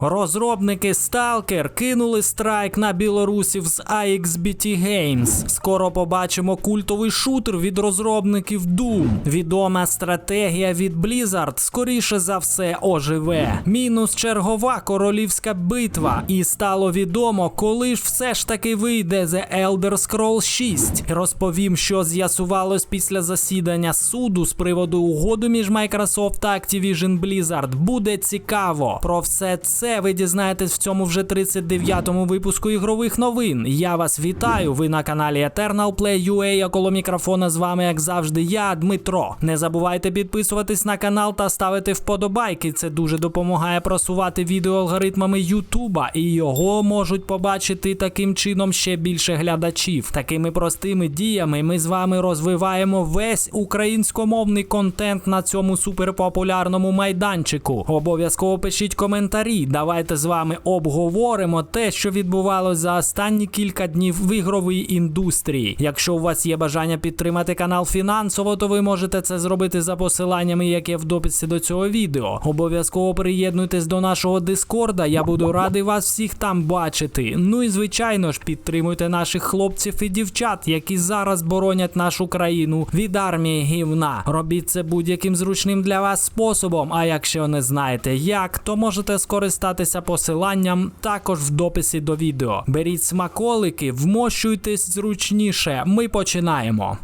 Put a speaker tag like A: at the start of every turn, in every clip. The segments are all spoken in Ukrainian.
A: Розробники Stalker кинули страйк на білорусів з AXBT Games. Скоро побачимо культовий шутер від розробників Doom. Відома стратегія від Blizzard скоріше за все оживе. Мінус чергова королівська битва. І стало відомо, коли ж все ж таки вийде The Elder Scrolls 6. Розповім, що з'ясувалось після засідання суду з приводу угоди між Microsoft та Activision Blizzard. Буде цікаво. Про все це ви дізнаєтесь в цьому вже 39-му випуску ігрових новин. Я вас вітаю. Ви на каналі Eternal Play UA, а коло мікрофона з вами, як завжди, я, Дмитро. Не забувайте підписуватись на канал та ставити вподобайки. Це дуже допомагає просувати відео алгоритмами Ютуба, і його можуть побачити таким чином ще більше глядачів. Такими простими діями ми з вами розвиваємо весь українськомовний контент на цьому суперпопулярному майданчику. Обов'язково пишіть коментарі. Давайте з вами обговоримо те, що відбувалося за останні кілька днів в ігровій індустрії. Якщо у вас є бажання підтримати канал фінансово, то ви можете це зробити за посиланнями, яке в дописі до цього відео. Обов'язково приєднуйтесь до нашого дискорда. Я буду радий вас всіх там бачити. Ну і звичайно ж підтримуйте наших хлопців і дівчат, які зараз боронять нашу країну від армії гівна. Робіть це будь-яким зручним для вас способом. А якщо не знаєте як, то можете скористатися посиланням також в дописі до відео. Беріть смаколики, вмощуйтесь зручніше. Ми починаємо.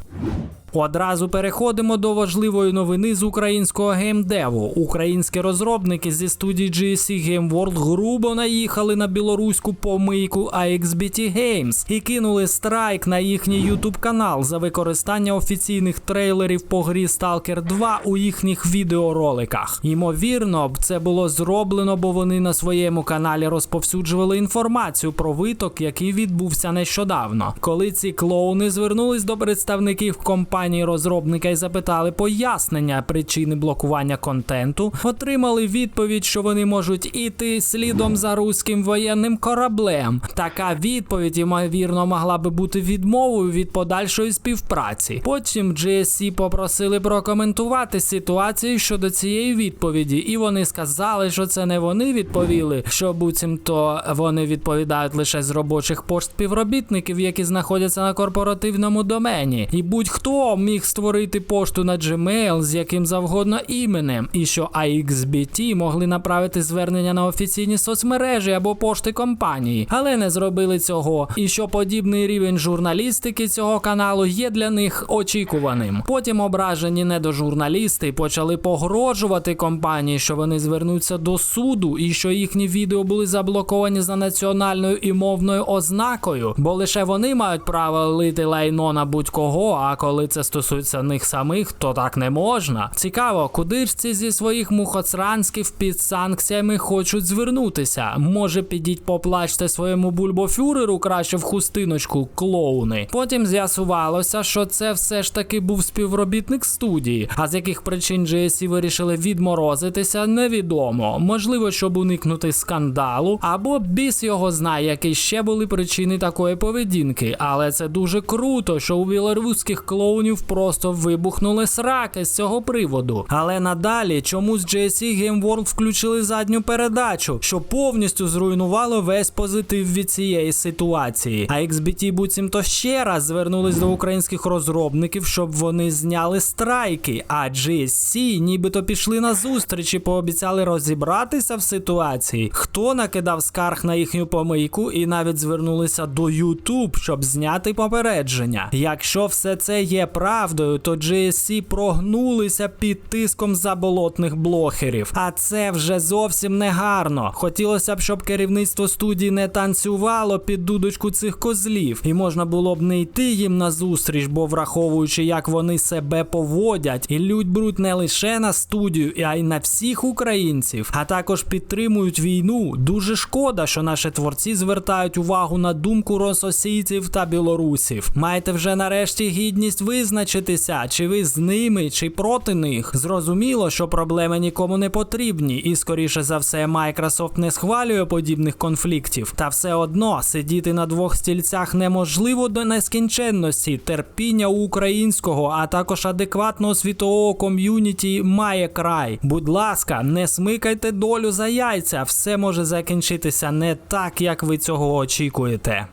A: Одразу переходимо до важливої новини з українського геймдеву. Українські розробники зі студії GSC Game World грубо наїхали на білоруську помийку AXBT Games і кинули страйк на їхній YouTube канал за використання офіційних трейлерів по грі Stalker 2 у їхніх відеороликах. Ймовірно, це було зроблено, бо вони на своєму каналі розповсюджували інформацію про виток, який відбувся нещодавно. Коли ці клоуни звернулись до представників компанії розробника і запитали пояснення причини блокування контенту, отримали відповідь, що вони можуть іти слідом за руським воєнним кораблем. Така відповідь, ймовірно, могла би бути відмовою від подальшої співпраці. Потім GSC попросили прокоментувати ситуацію щодо цієї відповіді, і вони сказали, що це не вони відповіли, що буцімто вони відповідають лише з робочих пошт співробітників, які знаходяться на корпоративному домені, і будь-хто міг створити пошту на Gmail з яким завгодно іменем, і що AXBT могли направити звернення на офіційні соцмережі або пошти компанії, але не зробили цього. І що подібний рівень журналістики цього каналу є для них очікуваним. Потім ображені недожурналісти почали погрожувати компанії, що вони звернуться до суду, і що їхні відео були заблоковані за національною і мовною ознакою, бо лише вони мають право лити лайно на будь-кого. А коли це стосується них самих, то так не можна. Цікаво, куди ж ці зі своїх мухоцранськів під санкціями хочуть звернутися. Може, підіть поплачте своєму бульбофюреру краще в хустиночку, клоуни. Потім з'ясувалося, що це все ж таки був співробітник студії, а з яких причин GSC вирішили відморозитися, невідомо. Можливо, щоб уникнути скандалу, або біс його знає, які ще були причини такої поведінки. Але це дуже круто, що у білоруських клоунів просто вибухнули сраки з цього приводу. Але надалі чомусь GSC Game World включили задню передачу, що повністю зруйнувало весь позитив від цієї ситуації. А XBT буцімто ще раз звернулись до українських розробників, щоб вони зняли страйки. А GSC нібито пішли на зустріч і пообіцяли розібратися в ситуації. Хто накидав скарг на їхню помийку і навіть звернулися до YouTube, щоб зняти попередження. Якщо все це є правдою, то GSC прогнулися під тиском заболотних блогерів. А це вже зовсім не гарно. Хотілося б, щоб керівництво студії не танцювало під дудочку цих козлів, і можна було б не йти їм на зустріч, бо враховуючи, як вони себе поводять, і лють бруть не лише на студію, а й на всіх українців, а також підтримують війну. Дуже шкода, що наші творці звертають увагу на думку рососійців та білорусів. Маєте вже нарешті гідність визнати визначитися, чи ви з ними, чи проти них. Зрозуміло, що проблеми нікому не потрібні, і скоріше за все, Microsoft не схвалює подібних конфліктів. Та все одно сидіти на двох стільцях неможливо до нескінченності. Терпіння у українського, а також адекватного світового ком'юніті має край. Будь ласка, не смикайте долю за яйця. Все може закінчитися не так, як ви цього очікуєте.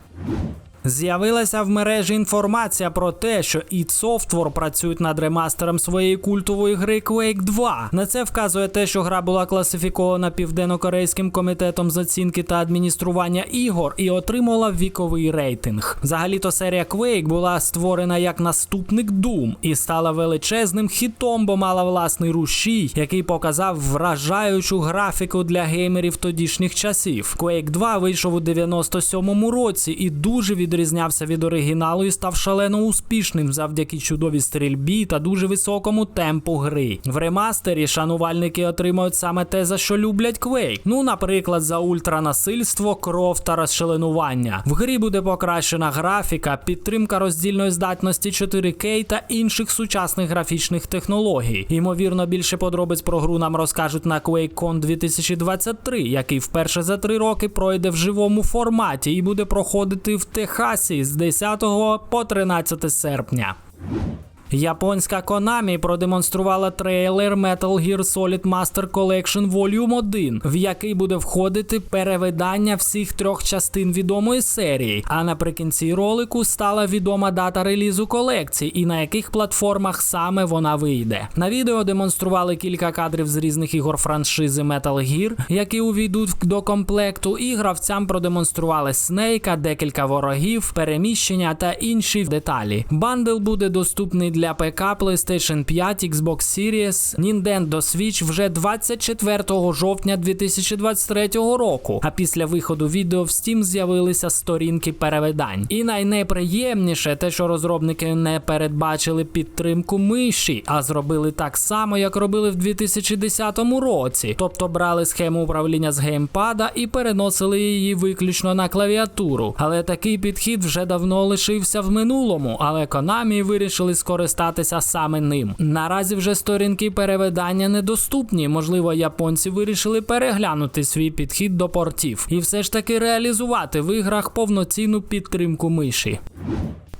A: З'явилася в мережі інформація про те, що id Software працюють над ремастером своєї культової гри Quake 2. На це вказує те, що гра була класифікована південно-корейським комітетом з оцінки та адміністрування ігор і отримала віковий рейтинг. Взагалі-то серія Quake була створена як наступник Doom і стала величезним хітом, бо мала власний рушій, який показав вражаючу графіку для геймерів тодішніх часів. Quake 2 вийшов у 97-му році і дуже відрізнявся від оригіналу і став шалено успішним завдяки чудовій стрільбі та дуже високому темпу гри. В ремастері шанувальники отримають саме те, за що люблять Quake. Ну, наприклад, за ультранасильство, кров та розчленування. В грі буде покращена графіка, підтримка роздільної здатності 4К та інших сучасних графічних технологій. Ймовірно, більше подробиць про гру нам розкажуть на QuakeCon 2023, який вперше за три роки пройде в живому форматі і буде проходити в Техасі з 10 по 13 серпня. Японська Konami продемонструвала трейлер Metal Gear Solid Master Collection Volume 1, в який буде входити перевидання всіх трьох частин відомої серії. А наприкінці ролику стала відома дата релізу колекції і на яких платформах саме вона вийде. На відео демонстрували кілька кадрів з різних ігор франшизи Metal Gear, які увійдуть до комплекту, і гравцям продемонстрували Снейка, декілька ворогів, переміщення та інші деталі. Бандл буде доступний для ПК, PlayStation 5, Xbox Series, Nintendo Switch вже 24 жовтня 2023 року. А після виходу відео в Steam з'явилися сторінки перевидань. І найнеприємніше те, що розробники не передбачили підтримку миші, а зробили так само, як робили в 2010 році. Тобто брали схему управління з геймпада і переносили її виключно на клавіатуру. Але такий підхід вже давно лишився в минулому, але Konami вирішили скористатися саме ним. Наразі вже сторінки перевидання недоступні. Можливо, японці вирішили переглянути свій підхід до портів і все ж таки реалізувати в іграх повноцінну підтримку миші.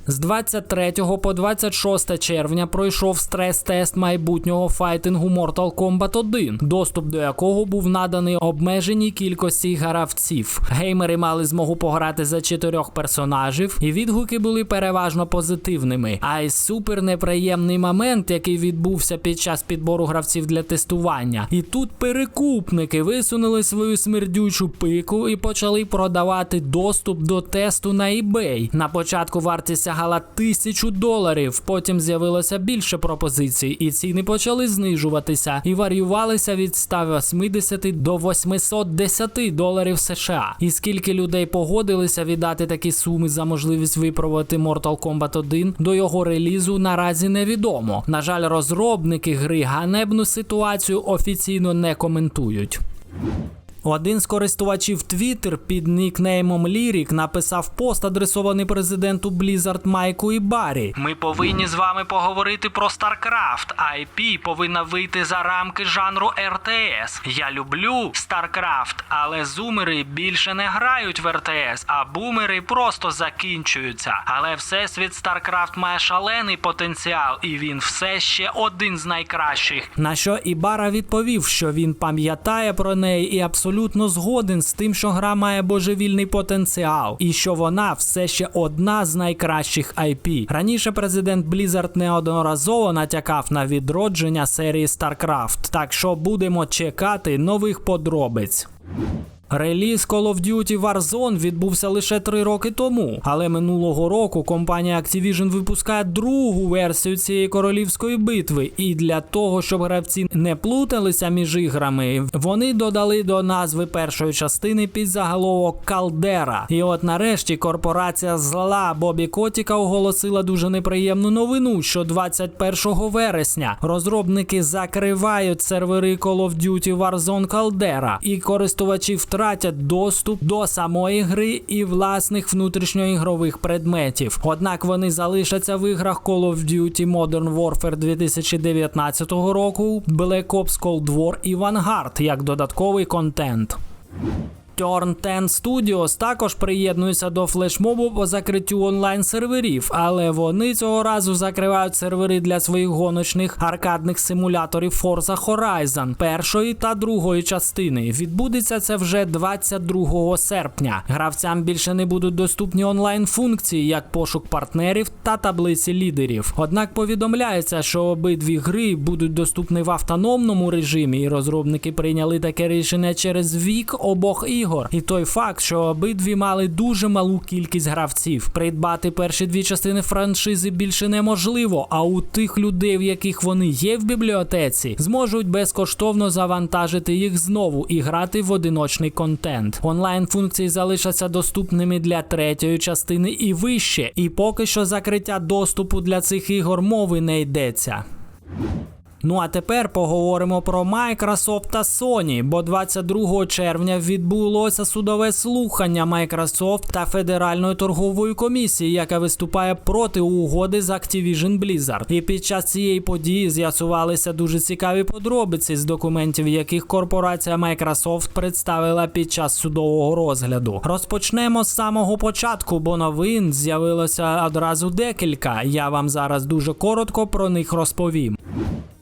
A: З 23 по 26 червня пройшов стрес-тест майбутнього файтингу Mortal Kombat 1, доступ до якого був наданий обмеженій кількості гравців. Геймери мали змогу пограти за чотирьох персонажів, і відгуки були переважно позитивними. А й супер неприємний момент, який відбувся під час підбору гравців для тестування. І тут перекупники висунули свою смердючу пику і почали продавати доступ до тесту на eBay. На початку вартість сягала тисячу доларів. Потім з'явилося більше пропозицій, і ціни почали знижуватися і варіювалися від 180 до 810 доларів США. І скільки людей погодилися віддати такі суми за можливість випробувати Mortal Kombat 1 до його релізу наразі невідомо. На жаль, розробники гри ганебну ситуацію офіційно не коментують. Один з користувачів Twitter під нікнеймом Лірік написав пост, адресований президенту Blizzard Майку і Баррі. Ми повинні з вами поговорити про StarCraft. IP повинна вийти за рамки жанру RTS. Я люблю StarCraft, але зумери більше не грають в RTS, а бумери просто закінчуються. Але всесвіт StarCraft має шалений потенціал, і він все ще один з найкращих. На що Ібара відповів, що він пам'ятає про неї і абсолютно згоден з тим, що гра має божевільний потенціал, і що вона все ще одна з найкращих IP. Раніше президент Blizzard неодноразово натякав на відродження серії StarCraft, так що будемо чекати нових подробиць. Реліз Call of Duty Warzone відбувся лише три роки тому, але минулого року компанія Activision випускає другу версію цієї королівської битви. І для того, щоб гравці не плуталися між іграми, вони додали до назви першої частини під заголовок Калдера. І от нарешті корпорація зла Бобі Котіка оголосила дуже неприємну новину, що 21 вересня розробники закривають сервери Call of Duty Warzone Caldera, і користувачі втратили втратять доступ до самої гри і власних внутрішньоігрових предметів. Однак вони залишаться в іграх Call of Duty Modern Warfare 2019 року, Black Ops Cold War і Vanguard як додатковий контент. Turn 10 Studios також приєднується до флешмобу по закриттю онлайн серверів, але вони цього разу закривають сервери для своїх гоночних аркадних симуляторів Forza Horizon першої та другої частини. Відбудеться це вже 22 серпня. Гравцям більше не будуть доступні онлайн функції, як пошук партнерів та таблиці лідерів. Однак повідомляється, що обидві гри будуть доступні в автономному режимі, і розробники прийняли таке рішення через вік обох ігор. І той факт, що обидві мали дуже малу кількість гравців. Придбати перші дві частини франшизи більше неможливо. А у тих людей, в яких вони є в бібліотеці, зможуть безкоштовно завантажити їх знову і грати в одиночний контент. Онлайн функції залишаться доступними для третьої частини і вище. І поки що закриття доступу для цих ігор мови не йдеться. Ну а тепер поговоримо про Microsoft та Sony, бо 22 червня відбулося судове слухання Microsoft та Федеральної торгової комісії, яка виступає проти угоди з Activision Blizzard. І під час цієї події з'ясувалися дуже цікаві подробиці з документів, яких корпорація Microsoft представила під час судового розгляду. Розпочнемо з самого початку, бо новин з'явилося одразу декілька. Я вам зараз дуже коротко про них розповім.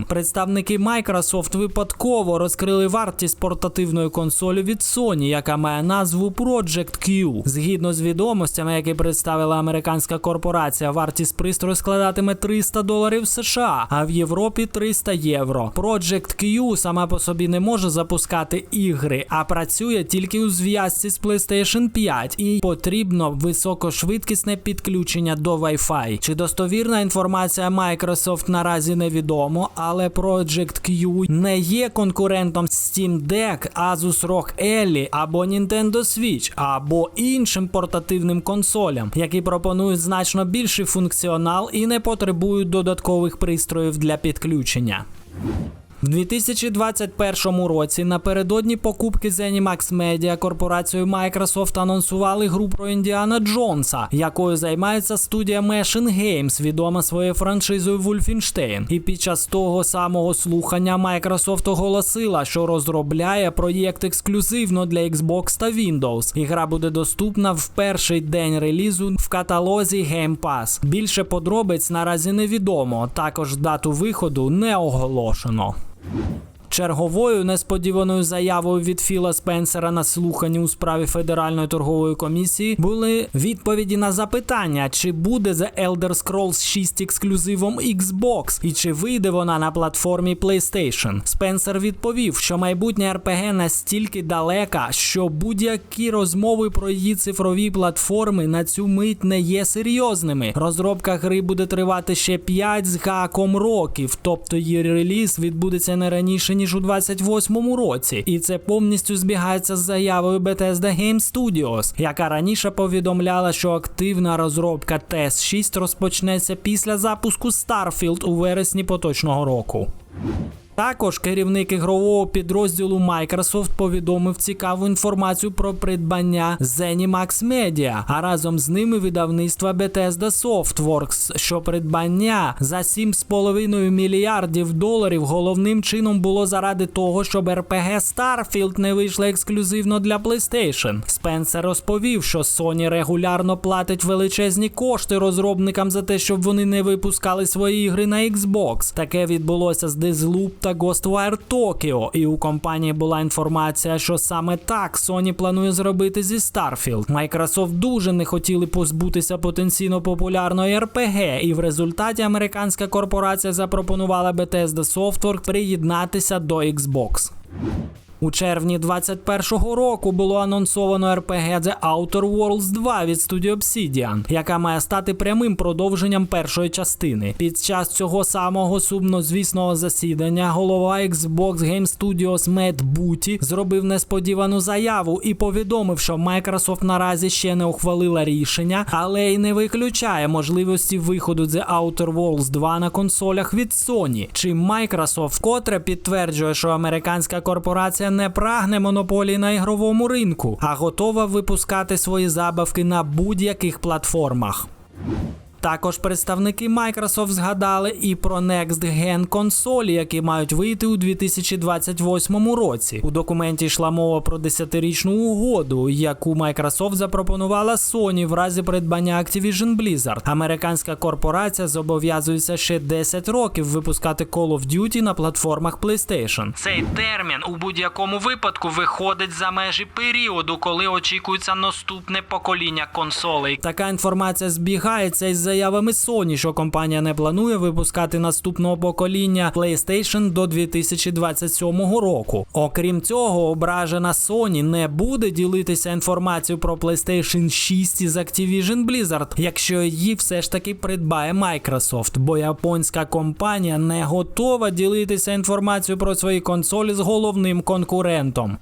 A: Представники Microsoft випадково розкрили вартість портативної консолі від Sony, яка має назву Project Q. Згідно з відомостями, які представила американська корпорація, вартість пристрою складатиме 300 доларів США, а в Європі 300 євро. Project Q сама по собі не може запускати ігри, а працює тільки у зв'язці з PlayStation 5 і потрібно високошвидкісне підключення до Wi-Fi. Чи достовірна інформація Microsoft наразі невідомо, але Project Q не є конкурентом Steam Deck, Asus ROG Ally або Nintendo Switch, або іншим портативним консолям, які пропонують значно більший функціонал і не потребують додаткових пристроїв для підключення. В 2021 році напередодні покупки Zenimax Media корпорацією Microsoft анонсували гру про Індіана Джонса, якою займається студія Machine Games, відома своєю франшизою Wolfenstein. І під час того самого слухання Microsoft оголосила, що розробляє проєкт ексклюзивно для Xbox та Windows. І гра буде доступна в перший день релізу в каталозі Game Pass. Більше подробиць наразі невідомо. Також дату виходу не оголошено. you Черговою несподіваною заявою від Філа Спенсера на слуханні у справі Федеральної торгової комісії були відповіді на запитання, чи буде The Elder Scrolls 6 ексклюзивом Xbox і чи вийде вона на платформі PlayStation. Спенсер відповів, що майбутнє RPG настільки далека, що будь-які розмови про її цифрові платформи на цю мить не є серйозними. Розробка гри буде тривати ще 5 з гаком років, тобто її реліз відбудеться не раніше ніж у 28-му році, і це повністю збігається з заявою Bethesda Game Studios, яка раніше повідомляла, що активна розробка TES 6 розпочнеться після запуску Starfield у вересні поточного року. Також керівник ігрового підрозділу Microsoft повідомив цікаву інформацію про придбання ZeniMax Media, а разом з ними видавництва Bethesda Softworks, що придбання за 7,5 мільярдів доларів головним чином було заради того, щоб RPG Starfield не вийшла ексклюзивно для PlayStation. Спенсер розповів, що Sony регулярно платить величезні кошти розробникам за те, щоб вони не випускали свої ігри на Xbox. Таке відбулося з Deathloop та Ghostwire Tokyo, і у компанії була інформація, що саме так Sony планує зробити зі Starfield. Microsoft дуже не хотіли позбутися потенційно популярної RPG, і в результаті американська корпорація запропонувала Bethesda Softworks приєднатися до Xbox. У червні 21-го року було анонсовано RPG The Outer Worlds 2 від студії Obsidian, яка має стати прямим продовженням першої частини. Під час цього самого сумнозвісного засідання голова Xbox Game Studios Мет Буті зробив несподівану заяву і повідомив, що Microsoft наразі ще не ухвалила рішення, але й не виключає можливості виходу The Outer Worlds 2 на консолях від Sony. Чим Microsoft вкотре підтверджує, що американська корпорація не прагне монополії на ігровому ринку, а готова випускати свої забавки на будь-яких платформах. Також представники Microsoft згадали і про Next Gen консолі, які мають вийти у 2028 році. У документі йшла мова про 10-річну угоду, яку Microsoft запропонувала Sony в разі придбання Activision Blizzard. Американська корпорація зобов'язується ще 10 років випускати Call of Duty на платформах PlayStation. Цей термін у будь-якому випадку виходить за межі періоду, коли очікується наступне покоління консолей. Така інформація збігається із заявами Sony, що компанія не планує випускати наступного покоління PlayStation до 2027 року. Окрім цього, ображена Sony не буде ділитися інформацією про PlayStation 6 із Activision Blizzard, якщо її все ж таки придбає Microsoft, бо японська компанія не готова ділитися інформацією про свої консолі з головним конкурентом.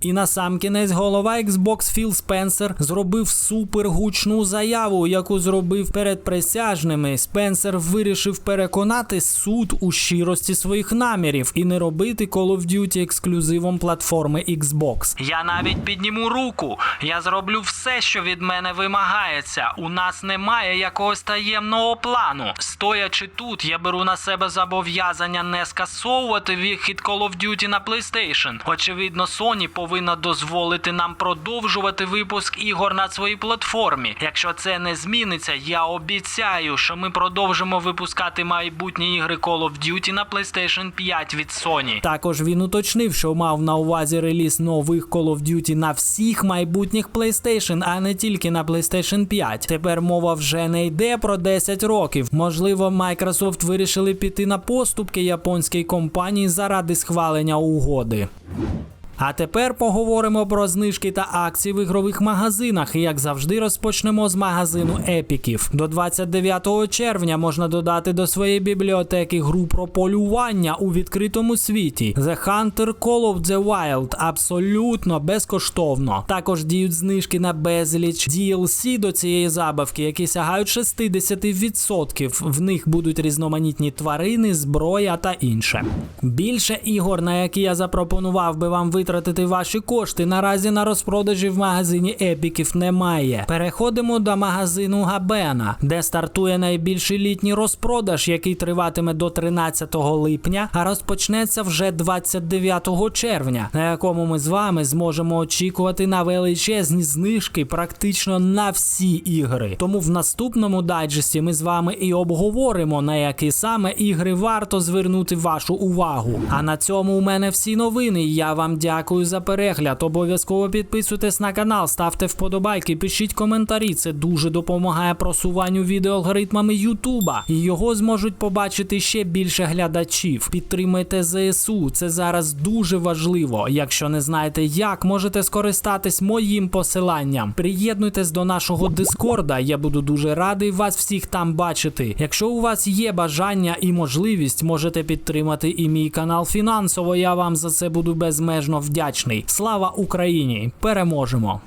A: І на сам кінець голова Xbox Філ Спенсер зробив супергучну заяву, яку зробив перед присяжними. Спенсер вирішив переконати суд у щирості своїх намірів і не робити Call of Duty ексклюзивом платформи Xbox. Я навіть підніму руку. Я зроблю все, що від мене вимагається. У нас немає якогось таємного плану. Стоячи тут, я беру на себе зобов'язання не скасовувати вихід Call of Duty на PlayStation. Очевидно, Sony повинна дозволити нам продовжувати випуск ігор на своїй платформі. Якщо це не зміниться, я обіцяю, що ми продовжимо випускати майбутні ігри Call of Duty на PlayStation 5 від Sony. Також він уточнив, що мав на увазі реліз нових Call of Duty на всіх майбутніх PlayStation, а не тільки на PlayStation 5. Тепер мова вже не йде про 10 років. Можливо, Microsoft вирішили піти на поступки японській компанії заради схвалення угоди. А тепер поговоримо про знижки та акції в ігрових магазинах. І як завжди, розпочнемо з магазину епіків. До 29 червня можна додати до своєї бібліотеки гру про полювання у відкритому світі. The Hunter Call of the Wild абсолютно безкоштовно. Також діють знижки на безліч DLC до цієї забавки, які сягають 60%. В них будуть різноманітні тварини, зброя та інше. Більше ігор, на які я запропонував би вам витратити ваші кошти, наразі на розпродажі в магазині епіків немає. Переходимо до магазину Габена, де стартує найбільший літній розпродаж, який триватиме до 13 липня, а розпочнеться вже 29 червня, на якому ми з вами зможемо очікувати на величезні знижки практично на всі ігри. Тому в наступному дайджесті ми з вами і обговоримо, на які саме ігри варто звернути вашу увагу. А на цьому у мене всі новини. Я вам дякую за перегляд. Обов'язково підписуйтесь на канал, ставте вподобайки, пишіть коментарі. Це дуже допомагає просуванню відео алгоритмами Ютуба. І його зможуть побачити ще більше глядачів. Підтримайте ЗСУ. Це зараз дуже важливо. Якщо не знаєте як, можете скористатись моїм посиланням. Приєднуйтесь до нашого Дискорда. Я буду дуже радий вас всіх там бачити. Якщо у вас є бажання і можливість, можете підтримати і мій канал фінансово. Я вам за це буду безмежно вдячний. Слава Україні! Переможемо!